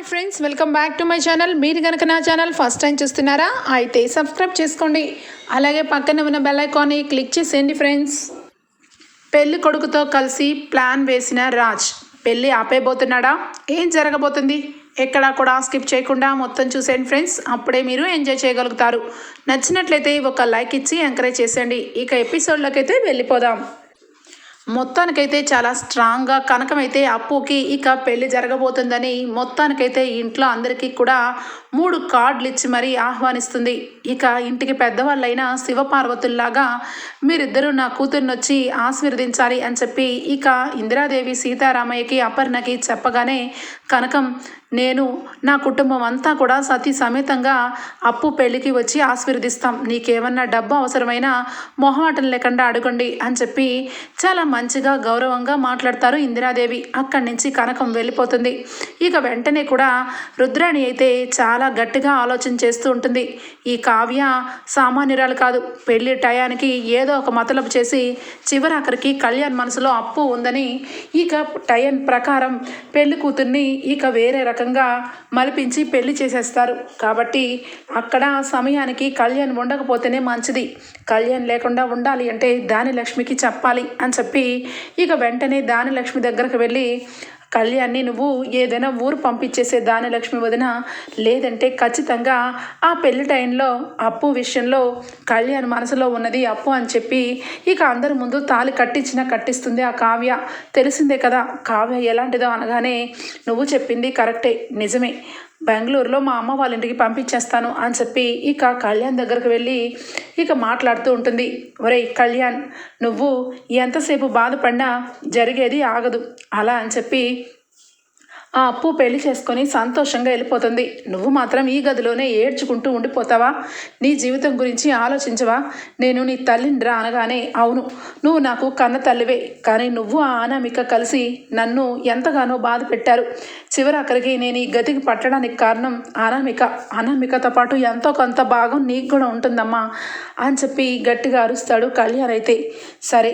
Hi friends welcome back to my channel. మీరు కనుక నా ఛానల్ ఫస్ట్ టైం చూస్తున్నారా అయితే సబ్స్క్రైబ్ చేసుకోండి. అలాగే పక్కన ఉన్న బెల్ ఐకాన్ని క్లిక్ చేసేయండి ఫ్రెండ్స్. పెళ్ళి కొడుకుతో కలిసి ప్లాన్ వేసిన రాజ్ పెళ్ళి ఆపేయబోతున్నాడా? ఏం జరగబోతుంది? ఎక్కడా కూడా స్కిప్ చేయకుండా మొత్తం చూసేయండి ఫ్రెండ్స్. అప్పుడే మీరు ఎంజాయ్ చేయగలుగుతారు. నచ్చినట్లయితే ఒక లైక్ ఇచ్చి ఎంకరేజ్ చేసేయండి. ఇక ఎపిసోడ్లోకి అయితే వెళ్ళిపోదాం. మొత్తానికైతే చాలా స్ట్రాంగ్గా కనకమైతే అప్పుకి ఇక పెళ్ళి జరగబోతుందని మొత్తానికైతే ఇంట్లో అందరికీ కూడా మూడు కార్డులు ఇచ్చి మరీ ఆహ్వానిస్తుంది. ఇక ఇంటికి పెద్దవాళ్ళైన శివపార్వతుల్లాగా మీరిద్దరూ నా కూతుర్ని వచ్చి ఆశీర్వదించాలి అని చెప్పి ఇక ఇందిరాదేవి సీతారామయ్యకి అపర్ణకి చెప్పగానే కనకం నేను నా కుటుంబం అంతా కూడా సతీ సమేతంగా అప్పు పెళ్ళికి వచ్చి ఆశీర్వదిస్తాం. నీకేమన్నా డబ్బు అవసరమైనా మొహమాటం లేకుండా అడగండి అని చెప్పి చాలా మంచిగా గౌరవంగా మాట్లాడతారు ఇందిరాదేవి. అక్కడి నుంచి కనకం వెళ్ళిపోతుంది. ఇక వెంటనే కూడా రుద్రాణి అయితే చాలా చాలా గట్టిగా ఆలోచన చేస్తూ ఉంటుంది. ఈ కావ్య సామాన్యురాలు కాదు. పెళ్ళి టయానికి ఏదో ఒక మతలబు చేసి చివరాఖరికి కళ్యాణ్ మనసులో అప్పు ఉందని ఇక టయన్ ప్రకారం పెళ్ళి కూతుర్ని ఇక వేరే రకంగా మలిపించి పెళ్ళి చేసేస్తారు. కాబట్టి అక్కడ సమయానికి కళ్యాణ్ ఉండకపోతేనే మంచిది. కళ్యాణ్ లేకుండా ఉండాలి అంటే దాని లక్ష్మికి చెప్పాలి అని చెప్పి ఇక వెంటనే దాని లక్ష్మి దగ్గరకు వెళ్ళి కళ్యాణ్ని నువ్వు ఏదైనా ఊరు పంపించేసే దానలక్ష్మి వదిన లేదంటే ఖచ్చితంగా ఆ పెళ్ళి టైంలో అప్పు విషయంలో కళ్యాణ్ మనసులో ఉన్నది అప్పు అని చెప్పి ఇక అందరి ముందు తాలి కట్టించినా కట్టిస్తుంది ఆ కావ్య. తెలిసిందే కదా కావ్య ఎలాంటిదో అనగానే నువ్వు చెప్పింది కరెక్టే నిజమే. బెంగళూరులో మా అమ్మ వాళ్ళ ఇంటికి పంపించేస్తాను అని చెప్పి ఇక కళ్యాణ్ దగ్గరకు వెళ్ళి ఇక మాట్లాడుతూ ఉంటుంది. ఒరేయ్ కళ్యాణ్ నువ్వు ఎంతసేపు బాధపడినా జరిగేది ఆగదు. అలా అని చెప్పి ఆ అప్పు పెళ్ళి చేసుకొని సంతోషంగా వెళ్ళిపోతుంది. నువ్వు మాత్రం ఈ గదిలోనే ఏడ్చుకుంటూ ఉండిపోతావా? నీ జీవితం గురించి ఆలోచించవా? నేను నీ తల్లిని రా అనగానే అవును నువ్వు నాకు కన్న తల్లివే. కానీ నువ్వు ఆ అనామిక కలిసి నన్ను ఎంతగానో బాధ పెట్టారు. చివరాఖరికి నేను ఈ గతికి పట్టడానికి కారణం అనామిక. అనామికతో పాటు ఎంతో కొంత భాగం నీకు కూడా ఉంటుందమ్మా అని చెప్పి గట్టిగా అరుస్తాడు కళ్యాణ్ అయితే. సరే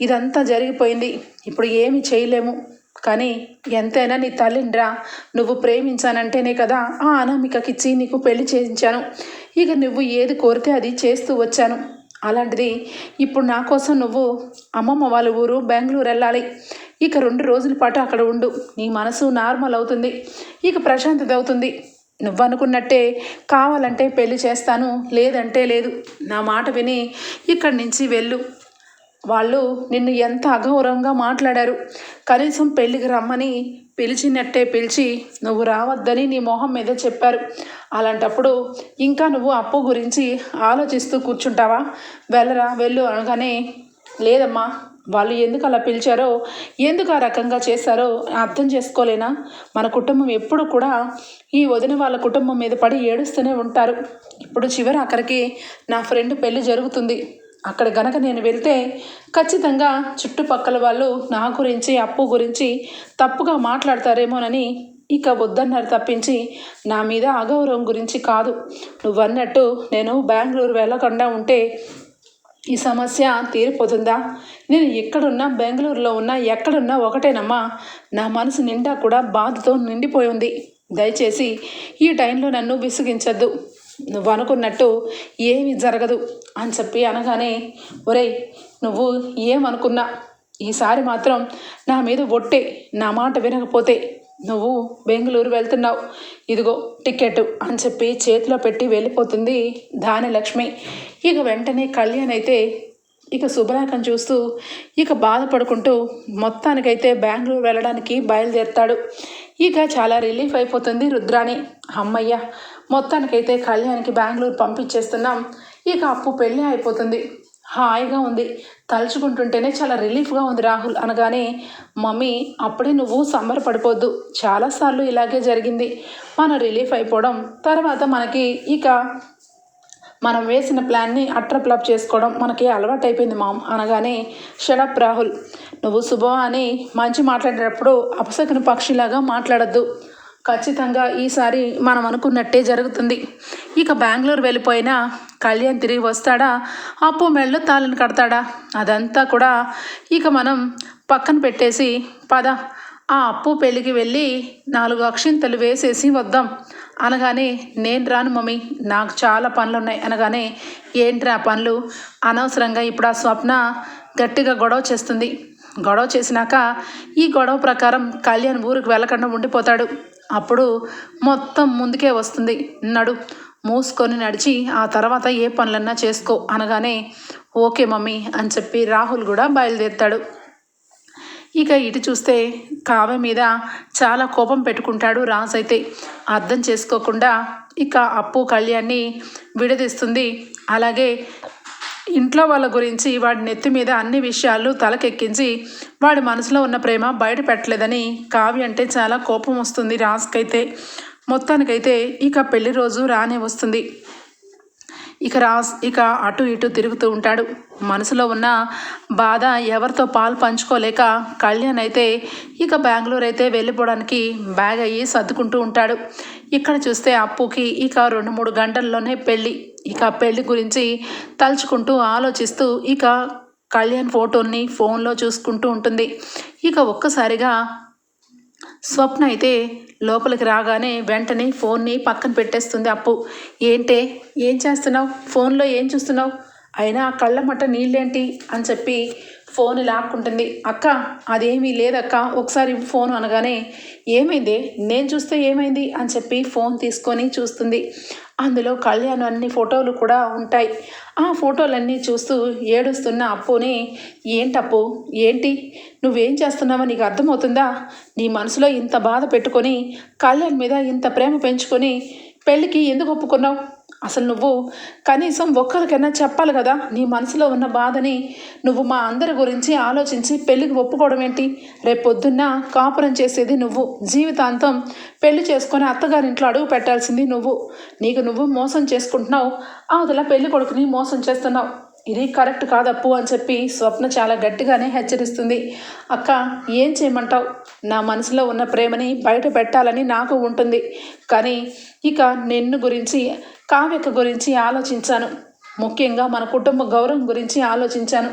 ఇదంతా జరిగిపోయింది. ఇప్పుడు ఏమి చేయలేము. కానీ ఎంతైనా నీ తల్లిండ్రా నువ్వు ప్రేమించానంటేనే కదా ఆ అనామికకిచ్చి నీకు పెళ్ళి చేయించాను. ఇక నువ్వు ఏది కోరితే అది చేస్తూ వచ్చాను. అలాంటిది ఇప్పుడు నా కోసం నువ్వు అమ్మమ్మ వాళ్ళ ఊరు బెంగళూరు వెళ్ళాలి. ఇక రెండు రోజుల పాటు అక్కడ ఉండు. నీ మనసు నార్మల్ అవుతుంది. ఇక ప్రశాంతత అవుతుంది. నువ్వు అనుకున్నట్టే కావాలంటే పెళ్ళి చేస్తాను లేదంటే లేదు. నా మాట విని ఇక్కడి నుంచి వెళ్ళు. వాళ్ళు నిన్ను ఎంత అగౌరవంగా మాట్లాడారు? కనీసం పెళ్ళికి రమ్మని పిలిచినట్టే పిలిచి నువ్వు రావద్దని నీ మొహం మీద చెప్పారు. అలాంటప్పుడు ఇంకా నువ్వు అప్పు గురించి ఆలోచిస్తూ కూర్చుంటావా? వెళ్ళరా వెళ్ళు అనగానే లేదమ్మా వాళ్ళు ఎందుకు అలా పిలిచారో ఎందుకు ఆ రకంగా చేశారో అర్థం చేసుకోలేనా? మన కుటుంబం ఎప్పుడు కూడా ఈ వదిన వాళ్ళ కుటుంబం మీద పడి ఏడుస్తూనే ఉంటారు. ఇప్పుడు చివరి అక్కడికి నా ఫ్రెండ్ పెళ్ళి జరుగుతుంది. అక్కడ గనక నేను వెళ్తే ఖచ్చితంగా చుట్టుపక్కల వాళ్ళు నా గురించి అప్పు గురించి తప్పుగా మాట్లాడతారేమోనని ఇక వద్దన్నారు తప్పించి నా మీద అగౌరవం గురించి కాదు. నువ్వన్నట్టు నేను బెంగళూరు వెళ్ళకుండా ఉంటే ఈ సమస్య తీరిపోతుందా? నేను ఎక్కడున్నా బెంగళూరులో ఉన్నా ఎక్కడున్నా ఒకటేనమ్మా. నా మనసు నిండా కూడా బాధతో నిండిపోయి ఉంది. దయచేసి ఈ టైంలో నన్ను విసిగించద్దు. నువ్వు అనుకున్నట్టు ఏమీ జరగదు అని చెప్పి అనగానే ఒరేయ్ నువ్వు ఏమనుకున్నా? ఈసారి మాత్రం నా మీద ఒట్టే నా మాట వినకపోతే నువ్వు బెంగళూరు వెళ్తున్నావు. ఇదిగో టికెట్ అని చెప్పి చేతిలో పెట్టి వెళ్ళిపోతుంది దాని లక్ష్మి ఇక వెంటనే కళ్యాణ్ అయితే ఇక శుభ్రాకం చూస్తూ ఇక బాధపడుకుంటూ మొత్తానికైతే బెంగళూరు వెళ్ళడానికి బయలుదేరుతాడు. ఇక చాలా రిలీఫ్ అయిపోతుంది రుద్రాణి. అమ్మయ్య మొత్తానికైతే కళ్యాణ్కి బెంగళూరు పంపించేస్తున్నాం. ఇక అప్పు పెళ్ళి అయిపోతుంది. హాయిగా ఉంది. తలుచుకుంటుంటేనే చాలా రిలీఫ్గా ఉంది రాహుల్ అనగానే మమ్మీ అప్పుడే నువ్వు సంబరపడిపోద్దు. చాలాసార్లు ఇలాగే జరిగింది. మనం రిలీఫ్ అయిపోవడం తర్వాత మనకి ఇక మనం వేసిన ప్లాన్ని అట్రప్లాప్ చేసుకోవడం మనకి అలవాటు అయిపోయింది మామ్ అనగానే షడప్ రాహుల్. నువ్వు శుభ అని మంచి మాట్లాడేటప్పుడు అపశకుని పక్షిలాగా మాట్లాడద్దు. ఖచ్చితంగా ఈసారి మనం అనుకున్నట్టే జరుగుతుంది. ఇక బెంగళూరు వెళ్ళిపోయినా కళ్యాణ్ తిరిగి వస్తాడా? అప్పు మెళ్ళు తాళని కడతాడా? అదంతా కూడా ఇక మనం పక్కన పెట్టేసి పద ఆ అప్పు పెళ్ళికి వెళ్ళి నాలుగు అక్షింతలు వేసేసి వద్దాం. అనగానే నేను రాను మమ్మీ నాకు చాలా పనులు ఉన్నాయి అనగానే ఏంట్రా ఆ పనులు? అనవసరంగా ఇప్పుడు ఆ స్వప్న గట్టిగా గొడవ చేస్తుంది. గొడవ చేసినాక ఈ గొడవ ప్రకారం కళ్యాణ్ ఊరికి వెళ్ళకుండా ఉండిపోతాడు. అప్పుడు మొత్తం ముందుకే వస్తుంది. నడు మూసుకొని నడిచి ఆ తర్వాత ఏ పనులన్నా చేసుకో అనగానే ఓకే మమ్మీ అని చెప్పి రాహుల్ కూడా బయలుదేరుతాడు. ఇక ఇటు చూస్తే కావ్య మీద చాలా కోపం పెట్టుకుంటాడు రాజ్ అయితే. అర్థం చేసుకోకుండా ఇక అప్పు కళ్యాణ్ని విడదీస్తుంది. అలాగే ఇంట్లో వాళ్ళ గురించి వాడి నెత్తి మీద అన్ని విషయాలు తలకెక్కించి వాడి మనసులో ఉన్న ప్రేమ బయట పెట్టలేదని కావ్య అంటే చాలా కోపం వస్తుంది రాజుకైతే మొత్తానికైతే ఇక పెళ్ళి రోజు రానే వస్తుంది. ఇక రాస్ ఇక అటు ఇటు తిరుగుతూ ఉంటాడు. మనసులో ఉన్న బాధ ఎవరితో పాలు పంచుకోలేక కళ్యాణ్ అయితే ఇక బెంగళూరు అయితే వెళ్ళిపోవడానికి బ్యాగ్ అయ్యి సర్దుకుంటూ ఉంటాడు. ఇక్కడ చూస్తే అప్పుకి ఇక రెండు మూడు గంటల్లోనే పెళ్ళి ఇక పెళ్ళి గురించి తలుచుకుంటూ ఆలోచిస్తూ ఇక కళ్యాణ్ ఫోటోని ఫోన్లో చూసుకుంటూ ఉంటుంది. ఇక ఒక్కసారిగా స్వప్న అయితే లోపలికి రాగానే వెంటనే ఫోన్ని పక్కన పెట్టేస్తుంది అప్పు. ఏంటే? ఏం చేస్తున్నావు? ఫోన్లో ఏం చూస్తున్నావు? అయినా కళ్ళ మట్ట నీళ్ళేంటి? అని చెప్పి ఫోన్ లాక్కుంటుంది. అక్క అదేమీ లేదక్క ఒకసారి ఫోన్ అనగానే ఏమైంది? నేను చూస్తే ఏమైంది? అని చెప్పి ఫోన్ తీసుకొని చూస్తుంది. అందులో కళ్యాణ్ అన్ని ఫోటోలు కూడా ఉంటాయి. ఆ ఫోటోలన్నీ చూస్తూ ఏడుస్తున్న అప్పుని ఏంటప్పు? ఏంటి? నువ్వేం చేస్తున్నావో నీకు అర్థమవుతుందా? నీ మనసులో ఇంత బాధ పెట్టుకొని కళ్యాణ్ మీద ఇంత ప్రేమ పెంచుకొని పెళ్ళికి ఎందుకు ఒప్పుకున్నావు? అసలు నువ్వు కనీసం ఒక్కరికైనా చెప్పాలి కదా నీ మనసులో ఉన్న బాధని నువ్వు మా అందరి గురించి ఆలోచించి పెళ్ళికి ఒప్పుకోవడం ఏంటి? రేపొద్దున్న కాపురం చేసేది నువ్వు. జీవితాంతం పెళ్ళి చేసుకొని అత్తగారింట్లో అడుగు పెట్టాల్సింది నువ్వు. నీకు నువ్వు మోసం చేసుకుంటున్నావు. అవతల పెళ్ళి కొడుకుని మోసం చేస్తున్నావు. ఇది కరెక్ట్ కాదప్పు అని చెప్పి స్వప్న చాలా గట్టిగానే హెచ్చరిస్తుంది. అక్క ఏం చేయమంటావు? నా మనసులో ఉన్న ప్రేమని బయట పెట్టాలని నాకు ఉంటుంది. కానీ ఇక నిన్ను గురించి కావ్యక గురించి ఆలోచించాను. ముఖ్యంగా మన కుటుంబ గౌరవం గురించి ఆలోచించాను.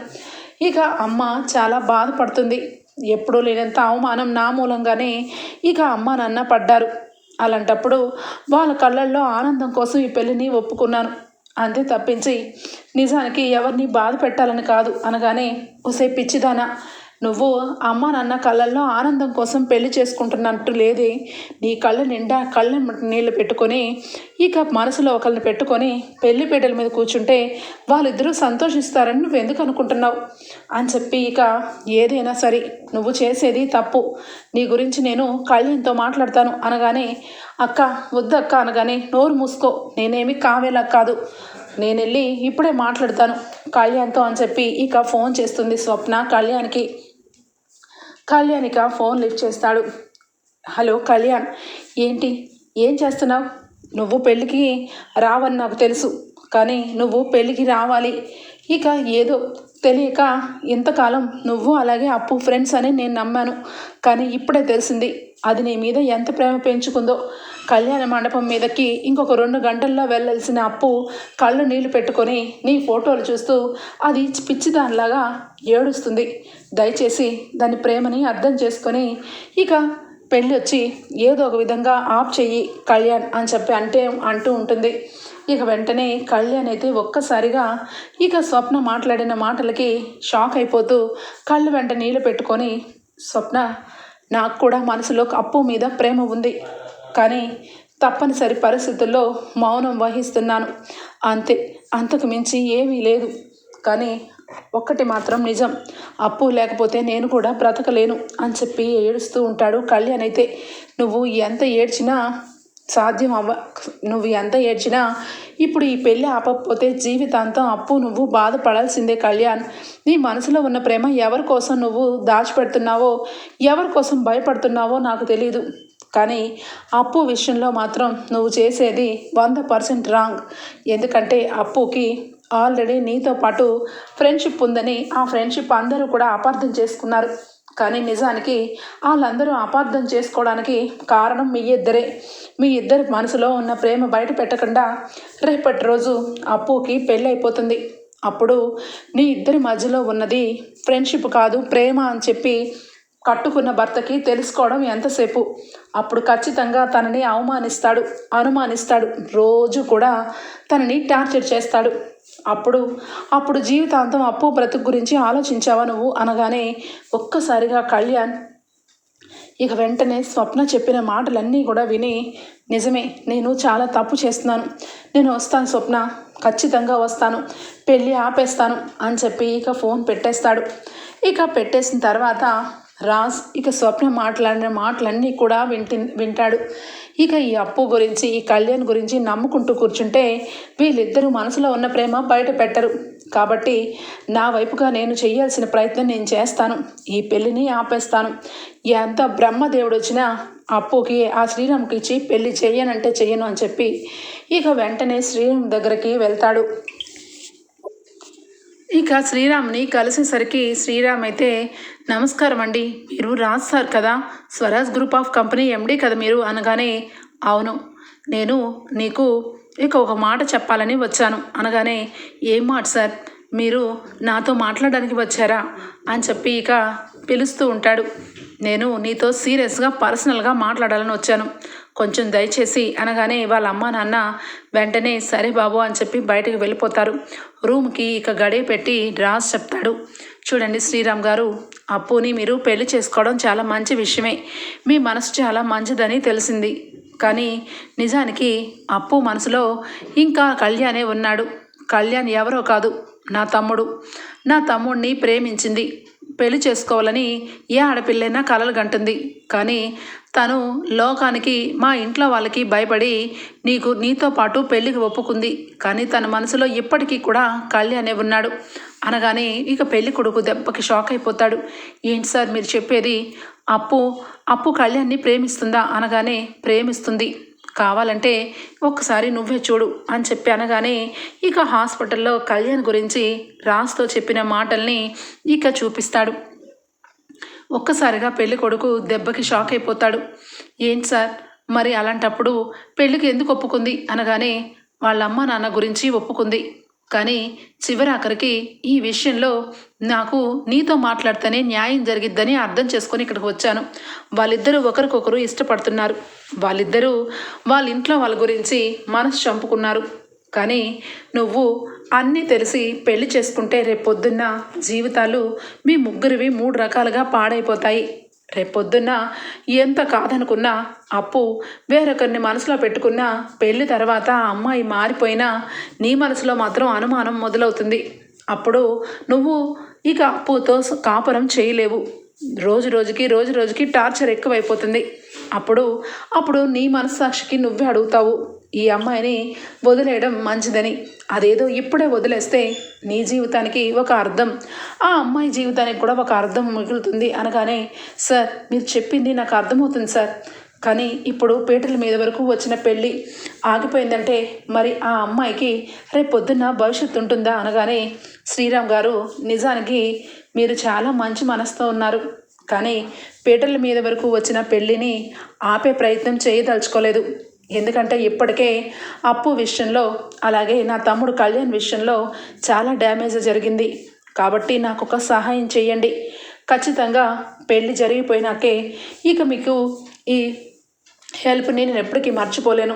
ఇక అమ్మ చాలా బాధపడుతుంది. ఎప్పుడూ లేనంత అవమానం నా మూలంగానే ఇక అమ్మ నాన్న పడ్డారు. అలాంటప్పుడు వాళ్ళ కళ్ళల్లో ఆనందం కోసం ఈ పెళ్ళిని ఒప్పుకున్నాను. అంతే తప్పించి నిజానికి ఎవరిని బాధ పెట్టాలని కాదు అనగానే ఒసే పిచ్చిదానా నువ్వు అమ్మ నాన్న కళ్ళల్లో ఆనందం కోసం పెళ్ళి చేసుకుంటున్నట్టు లేదే. నీ కళ్ళ నిండా కళ్ళ నీళ్ళు పెట్టుకొని ఇక మనసులో ఒకరిని పెట్టుకొని పెళ్ళి పీటల మీద కూర్చుంటే వాళ్ళిద్దరూ సంతోషిస్తారని నువ్వు ఎందుకు అనుకుంటున్నావు? అని చెప్పి ఇక ఏదైనా సరే నువ్వు చేసేది తప్పు. నీ గురించి నేను కళ్యాణ్తో మాట్లాడతాను అనగానే అక్క వద్దక్క అనగానే నోరు మూసుకో. నేనేమి కావేలా కాదు. నేను వెళ్ళి ఇప్పుడే మాట్లాడతాను కళ్యాణ్తో అని చెప్పి ఇక ఫోన్ చేస్తుంది స్వప్న కళ్యాణ్కి. కళ్యాణిక ఫోన్ లిఫ్ట్ చేస్తాడు. హలో కళ్యాణ్ ఏంటి? ఏం చేస్తున్నావు? నువ్వు పెళ్ళికి రావని నాకు తెలుసు కానీ నువ్వు పెళ్ళికి రావాలి. ఇక ఏదో తెలియక ఇంతకాలం నువ్వు అలాగే అప్పు ఫ్రెండ్స్ అని నేను నమ్మాను కానీ ఇప్పుడే తెలిసింది అది నీ మీద ఎంత ప్రేమ పెంచుకుందో. కళ్యాణ మండపం మీదకి ఇంకొక రెండు గంటల్లో వెళ్ళాల్సిన అప్పు కళ్ళు నీళ్ళు పెట్టుకొని నీ ఫోటోలు చూస్తూ అది పిచ్చిదానిలాగా ఏడుస్తుంది. దయచేసి దాని ప్రేమని అర్థం చేసుకొని ఇక పెళ్ళి వచ్చి ఏదో ఒక విధంగా ఆఫ్ చెయ్యి కళ్యాణ్ అని చెప్పి అంటే అంటూ ఉంటుంది. ఇక వెంటనే కళ్యాణ్ అయితే ఒక్కసారిగా ఇక స్వప్న మాట్లాడిన మాటలకి షాక్ అయిపోతూ కళ్ళు వెంట నీళ్ళు పెట్టుకొని స్వప్న నాకు కూడా మనసులో అప్పు మీద ప్రేమ ఉంది. కానీ తప్పనిసరి పరిస్థితుల్లో మౌనం వహిస్తున్నాను. అంతే అంతకు మించి ఏమీ లేదు. కానీ ఒక్కటి మాత్రం నిజం అప్పు లేకపోతే నేను కూడా బ్రతకలేను అని చెప్పి ఏడుస్తూ ఉంటాడు కళ్యాణ్ అయితే. నువ్వు ఎంత ఏడ్చినా సాధ్యం అవ్వ నువ్వు ఎంత ఏడ్చినా ఇప్పుడు ఈ పెళ్ళి ఆపకపోతే జీవితాంతం అప్పు నువ్వు బాధపడాల్సిందే కళ్యాణ్. నీ మనసులో ఉన్న ప్రేమ ఎవరి కోసం నువ్వు దాచిపెడుతున్నావో ఎవరి కోసం భయపడుతున్నావో నాకు తెలియదు కానీ అప్పు విషయంలో మాత్రం నువ్వు చేసేది వంద పర్సెంట్ రాంగ్. ఎందుకంటే అప్పుకి ఆల్రెడీ నీతో పాటు ఫ్రెండ్షిప్ ఉందని ఆ ఫ్రెండ్షిప్ అందరూ కూడా అపార్థం చేసుకున్నారు. కానీ నిజానికి వాళ్ళందరూ అపార్థం చేసుకోవడానికి కారణం మీ ఇద్దరే. మీ ఇద్దరి మనసులో ఉన్న ప్రేమ బయట పెట్టకుండా రేపటి రోజు అప్పుకి పెళ్ళి అయిపోతుంది అప్పుడు నీ ఇద్దరి మధ్యలో ఉన్నది ఫ్రెండ్షిప్ కాదు ప్రేమ అని చెప్పి కట్టుకున్న భర్తకి తెలుసుకోవడం ఎంతసేపు? అప్పుడు ఖచ్చితంగా తనని అవమానిస్తాడు అనుమానిస్తాడు. రోజు కూడా తనని టార్చర్ చేస్తాడు. అప్పుడు అప్పుడు జీవితాంతం అప్పు బ్రతుకు గురించి ఆలోచించావా నువ్వు? అనగానే ఒక్కసారిగా కళ్యాణ్ ఇక వెంటనే స్వప్న చెప్పిన మాటలన్నీ కూడా విని నిజమే నేను చాలా తప్పు చేస్తున్నాను. నేను వస్తాను స్వప్న ఖచ్చితంగా వస్తాను. పెళ్ళి ఆపేస్తాను అని చెప్పి ఇక ఫోన్ పెట్టేస్తాడు. ఇక పెట్టేసిన తర్వాత రాజ్ ఇక స్వప్న మాట్లాడిన మాటలన్నీ కూడా వింటి వింటాడు. ఇక ఈ అప్పు గురించి ఈ కళ్యాణ్ గురించి నమ్ముకుంటూ కూర్చుంటే వీళ్ళిద్దరూ మనసులో ఉన్న ప్రేమ బయట పెట్టరు. కాబట్టి నా వైపుగా నేను చేయాల్సిన ప్రయత్నం నేను చేస్తాను. ఈ పెళ్ళిని ఆపేస్తాను. ఎంత బ్రహ్మదేవుడు వచ్చినా అప్పుకి ఆ శ్రీరామ్కి ఇచ్చి పెళ్ళి చేయనంటే చెయ్యను అని చెప్పి ఇక వెంటనే శ్రీరామ్ దగ్గరికి వెళ్తాడు. ఇక శ్రీరామ్ని కలిసేసరికి శ్రీరామ్ అయితే నమస్కారం అండి మీరు రాజ్ సార్ కదా? Swaraj group of company MD కదా మీరు అనగానే అవును. నేను నీకు ఇక ఒక మాట చెప్పాలని వచ్చాను. అనగానే ఏం మాట సార్? మీరు నాతో మాట్లాడడానికి వచ్చారా? అని చెప్పి ఇక పిలుస్తూ ఉంటాడు. నేను నీతో సీరియస్గా పర్సనల్గా మాట్లాడాలని వచ్చాను. కొంచెం దయచేసి అనగానే వాళ్ళ అమ్మ నాన్న వెంటనే సరే బాబు అని చెప్పి బయటకు వెళ్ళిపోతారు. రూమ్కి ఇక గడియ పెట్టి రాజ్ చెప్తాడు. చూడండి శ్రీరామ్ గారు అప్పుని మీరు పెళ్ళి చేసుకోవడం చాలా మంచి విషయమే. మీ మనసు చాలా మంచిదని తెలిసింది. కానీ నిజానికి అప్పు మనసులో ఇంకా కళ్యాణే ఉన్నాడు. కళ్యాణ్ ఎవరో కాదు నా తమ్ముడు. నా తమ్ముడిని ప్రేమించింది. పెళ్ళి చేసుకోవాలని ఏ ఆడపిల్లైనా కలలు గంటుంది. కానీ తను లోకానికి మా ఇంట్లో వాళ్ళకి భయపడి నీకు నీతో పాటు పెళ్ళికి ఒప్పుకుంది. కానీ తన మనసులో ఇప్పటికీ కూడా కళ్యాణే ఉన్నాడు. అనగానే ఇక పెళ్ళి కొడుకు దెబ్బకి షాక్ అయిపోతాడు. ఏంటి సార్ మీరు చెప్పేది? అప్పు అప్పు కళ్యాణ్ని ప్రేమిస్తుందా? అనగానే ప్రేమిస్తుంది. కావాలంటే ఒక్కసారి నువ్వే చూడు అని చెప్పి అనగానే ఇక హాస్పిటల్లో కళ్యాణ్ గురించి రాస్తో చెప్పిన మాటల్ని ఇక చూపిస్తాడు. ఒక్కసారిగా పెళ్ళి కొడుకు దెబ్బకి షాక్ అయిపోతాడు. ఏంటి సార్ మరి అలాంటప్పుడు పెళ్ళికి ఎందుకు ఒప్పుకుంది? అనగానే వాళ్ళ అమ్మ నాన్న గురించి ఒప్పుకుంది. కానీ చివరాఖరికి ఈ విషయంలో నాకు నీతో మాట్లాడితేనే న్యాయం జరిగిద్దని అర్థం చేసుకొని ఇక్కడికి వచ్చాను. వాళ్ళిద్దరూ ఒకరికొకరు ఇష్టపడుతున్నారు. వాళ్ళిద్దరూ వాళ్ళ ఇంట్లో వాళ్ళ గురించి మనసు చంపుకున్నారు. కానీ నువ్వు అన్నీ తెలిసి పెళ్ళి చేసుకుంటే రేపొద్దున్న జీవితాలు మీ ముగ్గురివి మూడు రకాలుగా పాడైపోతాయి. రేపొద్దున్న ఎంత కాదనుకున్నా అప్పు వేరొకరిని మనసులో పెట్టుకున్నా పెళ్ళి తర్వాత ఆ అమ్మాయి మారిపోయినా నీ మనసులో మాత్రం అనుమానం మొదలవుతుంది. అప్పుడు నువ్వు ఇక అప్పుతో కాపురం చేయలేవు. రోజు రోజుకి రోజు రోజుకి టార్చర్ ఎక్కువైపోతుంది. అప్పుడు అప్పుడు నీ మనస్సాక్షికి నువ్వే అడుగుతావు ఈ అమ్మాయిని వదిలేయడం మంచిదని. అదేదో ఇప్పుడే వదిలేస్తే నీ జీవితానికి ఒక అర్థం ఆ అమ్మాయి జీవితానికి కూడా ఒక అర్థం మిగులుతుంది అనగానే సార్ మీరు చెప్పింది నాకు అర్థమవుతుంది సార్. కానీ ఇప్పుడు పీటల మీద వరకు వచ్చిన పెళ్ళి ఆగిపోయిందంటే మరి ఆ అమ్మాయికి రేపు పొద్దున్న భవిష్యత్తు ఉంటుందా? అనగానే శ్రీరామ్ గారు నిజానికి మీరు చాలా మంచి మనసుతో ఉన్నారు. కానీ పీటల మీద వరకు వచ్చిన పెళ్ళిని ఆపే ప్రయత్నం చేయదలుచుకోలేదు. ఎందుకంటే ఇప్పటికే అప్పు విషయంలో అలాగే నా తమ్ముడు కళ్యాణ్ విషయంలో చాలా డ్యామేజ్ జరిగింది. కాబట్టి నాకు ఒక సహాయం చేయండి. ఖచ్చితంగా పెళ్ళి జరిగిపోయినాకే ఇక మీకు ఈ హెల్ప్ని నేను ఎప్పటికీ మర్చిపోలేను.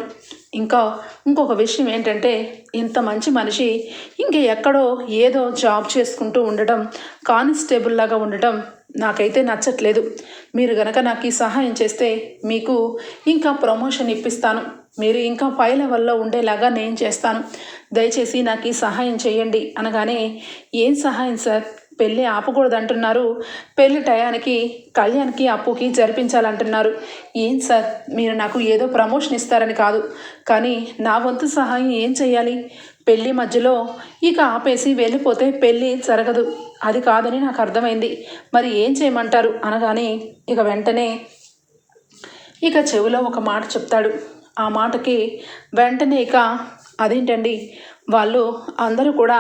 ఇంకా ఇంకొక విషయం ఏంటంటే ఇంత మంచి మనిషి ఇంక ఎక్కడో ఏదో జాబ్ చేసుకుంటూ ఉండటం కానిస్టేబుల్ లాగా ఉండటం నాకైతే నచ్చట్లేదు. మీరు గనక నాకు ఈ సహాయం చేస్తే మీకు ఇంకా ప్రమోషన్ ఇప్పిస్తాను. మీరు ఇంకా పై లెవెల్లో ఉండేలాగా నేను చేస్తాను. దయచేసి నాకు ఈ సహాయం చేయండి అనగానే ఏం సహాయం సార్? పెళ్ళి ఆపకూడదు అంటున్నారు పెళ్ళి టయానికి కళ్యాణ్కి అప్పుకి జరిపించాలంటున్నారు. ఏం సార్? మీరు నాకు ఏదో ప్రమోషన్ ఇస్తారని కాదు. కానీ నా వంతు సహాయం ఏం చేయాలి పెళ్ళి మధ్యలో ఇక ఆపేసి వెళ్ళిపోతే పెళ్ళి జరగదు. అది కాదని నాకు అర్థమైంది. మరి ఏం చేయమంటారు? అనగానే ఇక వెంటనే ఇక చెవిలో ఒక మాట చెప్తాడు. ఆ మాటకి వెంటనే ఇక అదేంటండి? వాళ్ళు అందరూ కూడా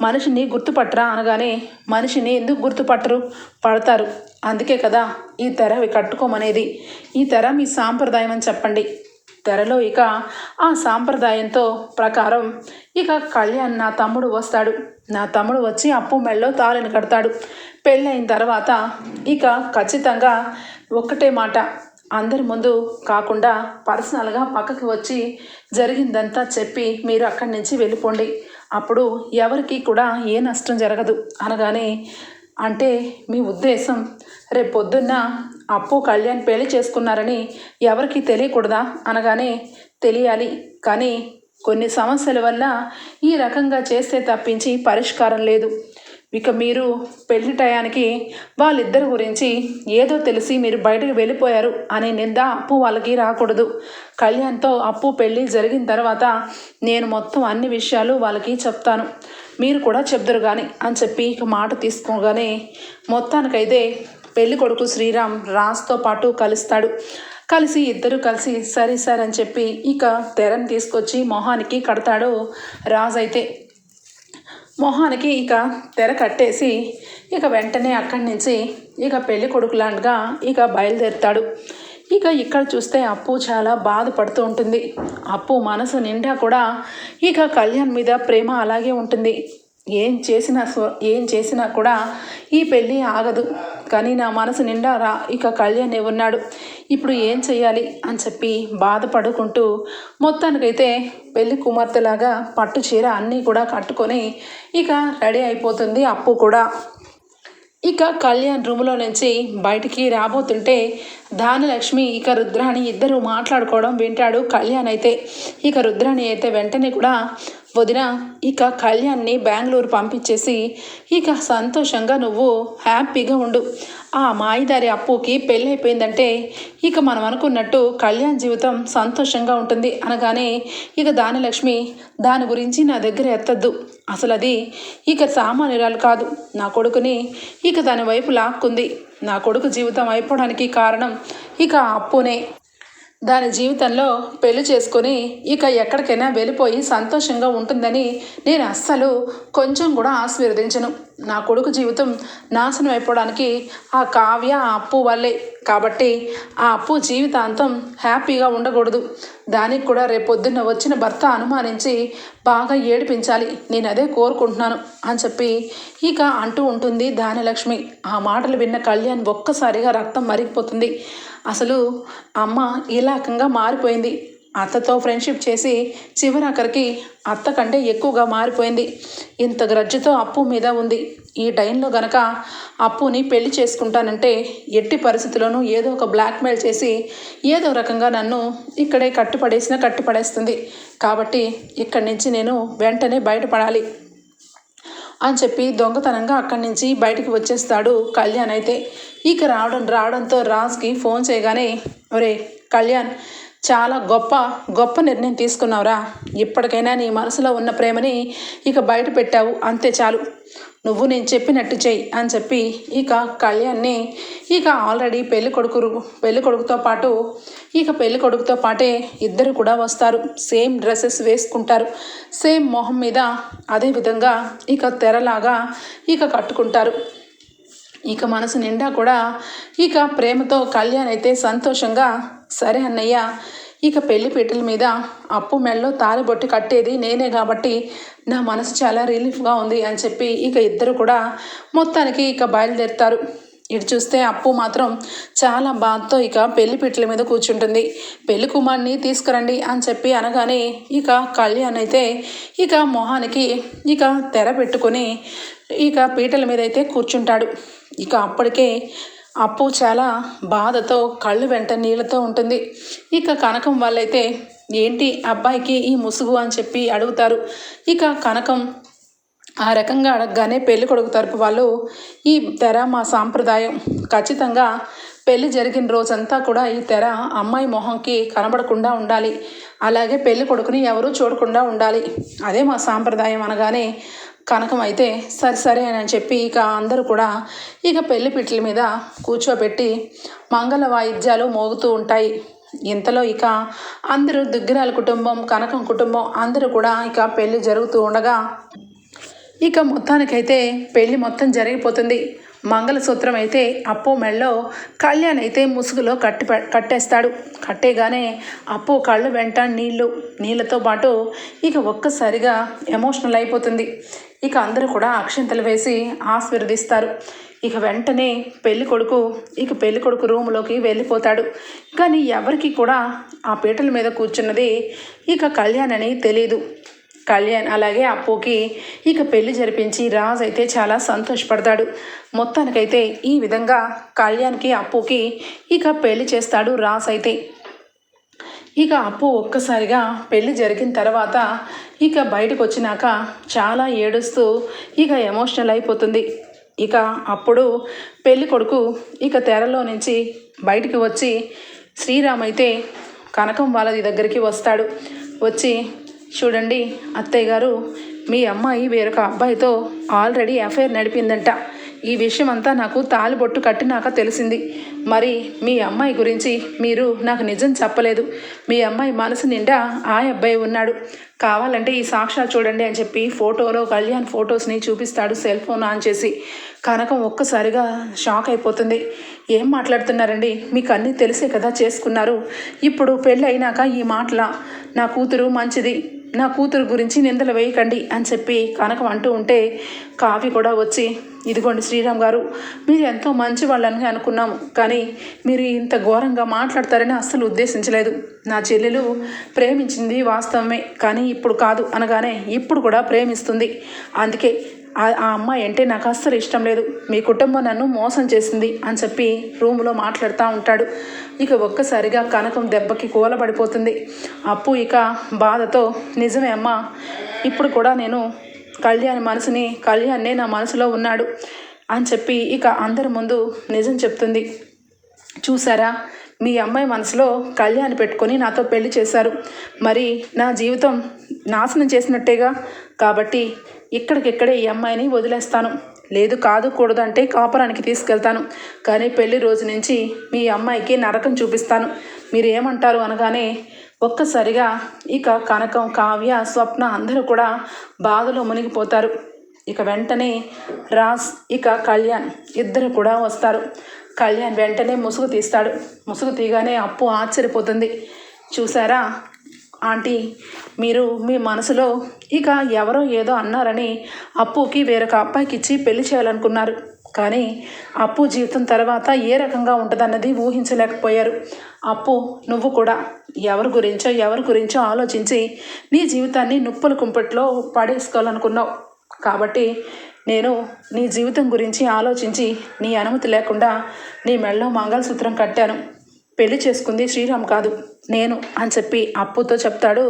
మనిషిని గుర్తుపట్టరా అనగానే మనిషిని ఎందుకు గుర్తుపట్టరు? పడతారు. అందుకే కదా ఈ తెర కట్టుకోమనేది. ఈ తెర మీ సాంప్రదాయం అని చెప్పండి. తెరలో ఇక ఆ సాంప్రదాయంతో ప్రకారం ఇక కళ్యాణ్ నా తమ్ముడు వస్తాడు. నా తమ్ముడు వచ్చి అప్పు మెళ్ళో తాళిని కడతాడు. పెళ్ళైన తర్వాత ఇక ఖచ్చితంగా ఒక్కటే మాట. అందరి ముందు కాకుండా పర్సనల్గా పక్కకి వచ్చి జరిగిందంతా చెప్పి మీరు అక్కడి నుంచి వెళ్ళిపోండి. అప్పుడు ఎవరికి కూడా ఏ నష్టం జరగదు అనగానే అంటే మీ ఉద్దేశం రేపు పొద్దున్న అప్పు కళ్యాణ్ పెళ్ళి చేసుకున్నారని ఎవరికి తెలియకూడదా అనగానే తెలియాలి. కానీ కొన్ని సమస్యల వల్ల ఈ రకంగా చేస్తే తప్పించి పరిష్కారం లేదు. ఇక మీరు పెళ్ళి టయానికి వాళ్ళిద్దరి గురించి ఏదో తెలిసి మీరు బయటకు వెళ్ళిపోయారు అనే నింద అప్పు వాళ్ళకి రాకూడదు. కళ్యాణ్తో అప్పు పెళ్ళి జరిగిన తర్వాత నేను మొత్తం అన్ని విషయాలు వాళ్ళకి చెప్తాను. మీరు కూడా చెప్తారు కానీ అని చెప్పి ఇక మాట తీసుకోగానే మొత్తానికైతే పెళ్ళి కొడుకు శ్రీరామ్ రాజ్తో పాటు కలుస్తాడు. కలిసి ఇద్దరు కలిసి సరే సార్ అని చెప్పి ఇక తెరని తీసుకొచ్చి మొహానికి కడతాడు రాజు అయితే. మొహానికి ఇక తెర కట్టేసి ఇక వెంటనే అక్కడి నుంచి ఇక పెళ్ళి కొడుకులాగా ఇక బయలుదేరుతాడు. ఇక ఇక్కడ చూస్తే అప్పు చాలా బాధపడుతూ ఉంటుంది. అప్పు మనసు నిండా కూడా ఇక కళ్యాణ్ మీద ప్రేమ అలాగే ఉంటుంది. ఏం చేసినా ఏం చేసినా కూడా ఈ పెళ్ళి ఆగదు. కానీ నా మనసు నిండా రా ఇక కళ్యాణ్ ఉన్నాడు. ఇప్పుడు ఏం చేయాలి అని చెప్పి బాధపడుకుంటూ మొత్తానికైతే పెళ్ళి కుమార్తెలాగా పట్టు చీర అన్నీ కూడా కట్టుకొని ఇక రెడీ అయిపోతుంది అప్పు కూడా. ఇక కళ్యాణ్ రూమ్లో నుంచి బయటికి రాబోతుంటే ధానలక్ష్మి ఇక రుద్రాణి ఇద్దరు మాట్లాడుకోవడం వింటాడు కళ్యాణ్ అయితే. ఇక రుద్రాణి అయితే వెంటనే కూడా వదిన ఇక కళ్యాణ్ని బెంగళూరు పంపించేసి ఇక సంతోషంగా నువ్వు హ్యాపీగా ఉండు. ఆ మాయిదారి అప్పుకి పెళ్ళైపోయిందంటే ఇక మనం అనుకున్నట్టు కళ్యాణ్ జీవితం సంతోషంగా ఉంటుంది అనగానే ఇక దానిలక్ష్మి దాని గురించి నా దగ్గర ఎత్తద్దు. అసలు అది ఇక సామాన్యురాలు కాదు. నా కొడుకుని ఇక దాని వైపు లాక్కుంది. నా కొడుకు జీవితం అయిపోవడానికి కారణం ఇక అప్పునే. దాని జీవితంలో పెళ్ళి చేసుకొని ఇక ఎక్కడికైనా వెళ్ళిపోయి సంతోషంగా ఉంటుందని నేను అస్సలు కొంచెం కూడా ఆశీర్వదించను. నా కొడుకు జీవితం నాశనం అయిపోవడానికి ఆ కావ్య ఆ అప్పు వల్లే. కాబట్టి ఆ అప్పు జీవితాంతం హ్యాపీగా ఉండకూడదు. దానికి కూడా రేపొద్దున్న వచ్చిన భర్త అనుమానించి బాగా ఏడిపించాలి. నేను అదే కోరుకుంటున్నాను అని చెప్పి ఇక అంటూ ఉంటుంది దానిలక్ష్మి ఆ మాటలు విన్న కళ్యాణ్ ఒక్కసారిగా రక్తం మరిగిపోతుంది. అసలు అమ్మ ఇలాకంగా మారిపోయింది. అత్తతో ఫ్రెండ్షిప్ చేసి చివరాఖరికి అత్త కంటే ఎక్కువగా మారిపోయింది. ఇంత గ్రజ్జతో అప్పు మీద ఉంది. ఈ టైంలో గనక అప్పుని పెళ్ళి చేసుకుంటానంటే ఎట్టి పరిస్థితుల్లోనూ ఏదో ఒక బ్లాక్మెయిల్ చేసి ఏదో రకంగా నన్ను ఇక్కడే కట్టుపడేసినా కట్టుపడేస్తుంది. కాబట్టి ఇక్కడి నుంచి నేను వెంటనే బయటపడాలి. అని చెప్పి దొంగతనంగా అక్కడి నుంచి బయటికి వచ్చేస్తాడు కళ్యాణ్ అయితే. ఇక రావడం రావడంతో రాజ్కి ఫోన్ చేయగానే ఒరే కళ్యాణ్ చాలా గొప్ప గొప్ప నిర్ణయం తీసుకున్నావురా. ఇప్పటికైనా నీ మనసులో ఉన్న ప్రేమని ఇక బయట పెట్టావు. అంతే చాలు. నువ్వు నేను చెప్పినట్టు చెయ్యి అని చెప్పి ఇక కళ్యాణ్ని ఇక ఆల్రెడీ పెళ్ళి కొడుకు పెళ్ళి కొడుకుతో పాటు ఇక పెళ్ళి కొడుకుతో పాటే ఇద్దరు కూడా వస్తారు. సేమ్ డ్రెస్సెస్ వేసుకుంటారు. సేమ్ మొహం మీద అదే విధంగా ఇక తెరలాగా ఇక కట్టుకుంటారు. ఇక మనసు నిండా కూడా ఇక ప్రేమతో కళ్యాణ్ అయితే సంతోషంగా సరే అన్నయ్య ఇక పెళ్ళి పీటల మీద అప్పు మెళ్ళో తాలిబొట్టి కట్టేది నేనే కాబట్టి నా మనసు చాలా రిలీఫ్గా ఉంది అని చెప్పి ఇక ఇద్దరు కూడా మొత్తానికి ఇక బయలుదేరుతారు. ఇటు చూస్తే అప్పు మాత్రం చాలా బాధతో ఇక పెళ్ళి పీటల మీద కూర్చుంటుంది. పెళ్ళి కుమార్ని తీసుకురండి అని చెప్పి అనగానే ఇక కళ్యాణ్ అయితే ఇక మొహానికి ఇక తెర పెట్టుకొని ఇక పీటల మీద అయితే కూర్చుంటాడు. ఇక అప్పటికే అప్పు చాలా బాధతో కళ్ళు వెంట నీళ్ళతో ఉంటుంది. ఇక కనకం వాళ్ళైతే ఏంటి అబ్బాయికి ఈ ముసుగు? అని చెప్పి అడుగుతారు. ఇక కనకం ఆ రకంగా అడగగానే పెళ్ళి కొడుకు తరపు వాళ్ళు ఈ తెర మా సాంప్రదాయం. ఖచ్చితంగా పెళ్ళి జరిగిన రోజంతా కూడా ఈ తెర అమ్మాయి మొహంకి కనబడకుండా ఉండాలి. అలాగే పెళ్ళి కొడుకుని ఎవరూ చూడకుండా ఉండాలి. అదే మా సాంప్రదాయం అనగానే కనకం అయితే సరే సరే అని చెప్పి ఇక అందరూ కూడా ఇక పెళ్ళి పిట్ల మీద కూర్చోబెట్టి మంగళ వాయిద్యాలు మోగుతూ ఉంటాయి. ఇంతలో ఇక అందరూ దుగ్గిరాల కుటుంబం కనకం కుటుంబం అందరూ కూడా ఇక పెళ్ళి జరుగుతూ ఉండగా ఇక మొత్తానికైతే పెళ్ళి మొత్తం జరిగిపోతుంది. మంగళసూత్రం అయితే అప్పు మెళ్ళో కళ్యాణ్ అయితే ముసుగులో కట్టి కట్టేస్తాడు. కట్టేగానే అప్పు కళ్ళు వెంట నీళ్ళు నీళ్ళతో పాటు ఇక ఒక్కసారిగా ఎమోషనల్ అయిపోతుంది. ఇక అందరూ కూడా అక్షింతలు వేసి ఆశీర్వదిస్తారు. ఇక వెంటనే పెళ్ళి కొడుకు ఇక పెళ్ళి కొడుకు రూములోకి వెళ్ళిపోతాడు. కానీ ఎవరికి కూడా ఆ పీటల మీద కూర్చున్నది ఇక కళ్యాణ్ అని తెలియదు కళ్యాణ్ అలాగే అప్పుకి ఇక పెళ్ళి జరిపించి రాజ్ అయితే చాలా సంతోషపడతాడు. మొత్తానికైతే ఈ విధంగా కళ్యాణ్కి అప్పుకి ఇక పెళ్ళి చేస్తాడు రాజ్ అయితే. ఇక అప్పు ఒక్కసారిగా పెళ్ళి జరిగిన తర్వాత ఇక బయటకు వచ్చినాక చాలా ఏడుస్తూ ఇక ఎమోషనల్ అయిపోతుంది. ఇక అప్పుడు పెళ్ళి కొడుకు ఇక తెరలో నుంచి బయటికి వచ్చి శ్రీరామ్ అయితే కనకం వాళ్ళది దగ్గరికి వస్తాడు. వచ్చి చూడండి అత్తయ్య గారు మీ అమ్మాయి వేరొక అబ్బాయితో ఆల్రెడీ అఫైర్ నడిపిందంట. ఈ విషయం అంతా నాకు తాలిబొట్టు కట్టినాక తెలిసింది. మరి మీ అమ్మాయి గురించి మీరు నాకు నిజం చెప్పలేదు. మీ అమ్మాయి మనసు నిండా ఆ అబ్బాయి ఉన్నాడు. కావాలంటే ఈ సాక్షాత్ చూడండి అని చెప్పి ఫోటోలో కళ్యాణ్ ఫొటోస్ని చూపిస్తాడు సెల్ ఫోన్ ఆన్ చేసి. కనకం ఒక్కసారిగా షాక్ అయిపోతుంది. ఏం మాట్లాడుతున్నారండి? మీకు అన్నీ తెలిసే కదా చేసుకున్నారు. ఇప్పుడు పెళ్ళి అయినాక ఈ మాటల నా కూతురు మంచిది. నా కూతురు గురించి నిందలు వేయకండి అని చెప్పి కనకం అంటూ ఉంటే కావి కూడా వచ్చి ఇదిగోండి శ్రీరామ్ గారు మీరు ఎంతో మంచి వాళ్ళని అనుకున్నాము కానీ మీరు ఇంత ఘోరంగా మాట్లాడతారని అస్సలు ఉద్దేశించలేదు. నా చెల్లెలు ప్రేమించింది వాస్తవమే కానీ ఇప్పుడు కాదు అనగానే ఇప్పుడు కూడా ప్రేమిస్తుంది. అందుకే ఆ ఆ అమ్మాయి అంటే నాకు అస్సలు ఇష్టం లేదు. మీ కుటుంబం నన్ను మోసం చేసింది అని చెప్పి రూములో మాట్లాడుతూ ఉంటాడు. ఇక ఒక్కసారిగా కనకం దెబ్బకి కూలబడిపోతుంది. అప్పు ఇక బాధతో నిజమే అమ్మా ఇప్పుడు కూడా నేను కళ్యాణ్ మనసుని కళ్యాణ్నే నా మనసులో ఉన్నాడు అని చెప్పి ఇక అందరి ముందు నిజం చెప్తుంది. చూసారా మీ అమ్మాయి మనసులో కళ్యాణ్ పెట్టుకొని నాతో పెళ్ళి చేశారు. మరి నా జీవితం నాశనం చేసినట్టేగా? కాబట్టి ఇక్కడికిక్కడే ఈ అమ్మాయిని వదిలేస్తాను. లేదు కాదు కూడదు అంటే కాపురానికి తీసుకెళ్తాను. కానీ పెళ్ళి రోజు నుంచి మీ అమ్మాయికి నరకం చూపిస్తాను. మీరు ఏమంటారు అనగానే ఒక్కసారిగా ఇక కనకం కావ్య స్వప్న అందరూ కూడా బాధలో మునిగిపోతారు. ఇక వెంటనే రాజ్ ఇక కళ్యాణ్ ఇద్దరు కూడా వస్తారు. కళ్యాణ్ వెంటనే ముసుగు తీస్తాడు. ముసుగు తీయగానే అప్పు ఆశ్చర్యపోతుంది. చూసారా ఆంటీ మీరు మీ మనసులో ఇక ఎవరో ఏదో అన్నారని అప్పుకి వేరొక అబ్బాయికి ఇచ్చి పెళ్ళి చేయాలనుకున్నారు. కానీ అప్పు జీవితం తర్వాత ఏ రకంగా ఉంటుందన్నది ఊహించలేకపోయారు. అప్పు నువ్వు కూడా. ఎవరి గురించో ఎవరి గురించో ఆలోచించి నీ జీవితాన్ని నుప్పుల కుంపట్లో పడేసుకోవాలనుకున్నావు. కాబట్టి నేను నీ జీవితం గురించి ఆలోచించి నీ అనుమతి లేకుండా నీ మెళ్ళలో మంగళసూత్రం కట్టాను. పెళ్ళి చేసుకుంది శ్రీరామ్ కాదు నేను అని చెప్పి అప్పుతో చెప్తాడు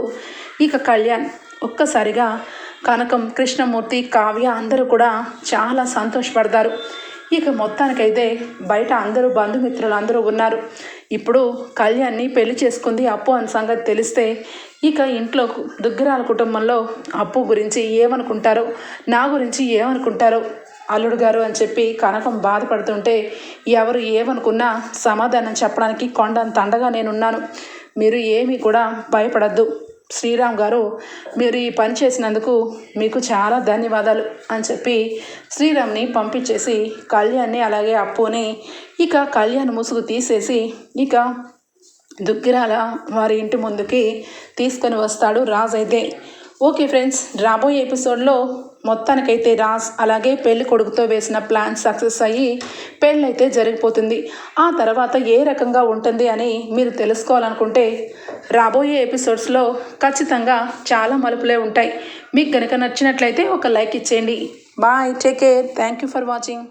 ఇక కళ్యాణ్. ఒక్కసారిగా కనకం కృష్ణమూర్తి కావ్య అందరూ కూడా చాలా సంతోషపడతారు. ఇక మొత్తానికైతే బయట అందరూ బంధుమిత్రులు అందరూ ఉన్నారు. ఇప్పుడు కళ్యాణ్ని పెళ్ళి చేసుకుంది అప్పు అని సంగతి తెలిస్తే ఇక ఇంట్లో దుగ్గరాల కుటుంబంలో అప్పు గురించి ఏమనుకుంటారో నా గురించి ఏమనుకుంటారో అల్లుడు గారు అని చెప్పి కనకం బాధపడుతుంటే ఎవరు ఏమనుకున్నా సమాధానం చెప్పడానికి కొండంత తండగా నేనున్నాను. మీరు ఏమీ కూడా భయపడద్దు. శ్రీరామ్ గారు మీరు ఈ పని చేసినందుకు మీకు చాలా ధన్యవాదాలు అని చెప్పి శ్రీరామ్ని పంపించేసి కళ్యాణ్ని అలాగే అప్పుని ఇక కళ్యాణ్ ముసుగు తీసేసి ఇక దుగ్గిరాల వారి ఇంటి ముందుకి తీసుకొని వస్తాడు రాజు అయితే. ఓకే ఫ్రెండ్స్ రాబోయే ఎపిసోడ్లో మొత్తానికైతే రాజ్ అలాగే పెళ్ళి కొడుకుతో వేసిన ప్లాన్ సక్సెస్ అయ్యి పెళ్ళైతే జరిగిపోతుంది. ఆ తర్వాత ఏ రకంగా ఉంటుంది అని మీరు తెలుసుకోవాలనుకుంటే రాబోయే ఎపిసోడ్స్లో ఖచ్చితంగా చాలా మలుపులే ఉంటాయి. మీకు కనుక నచ్చినట్లయితే ఒక లైక్ ఇచ్చేయండి. Bye take care. Thank you for watching.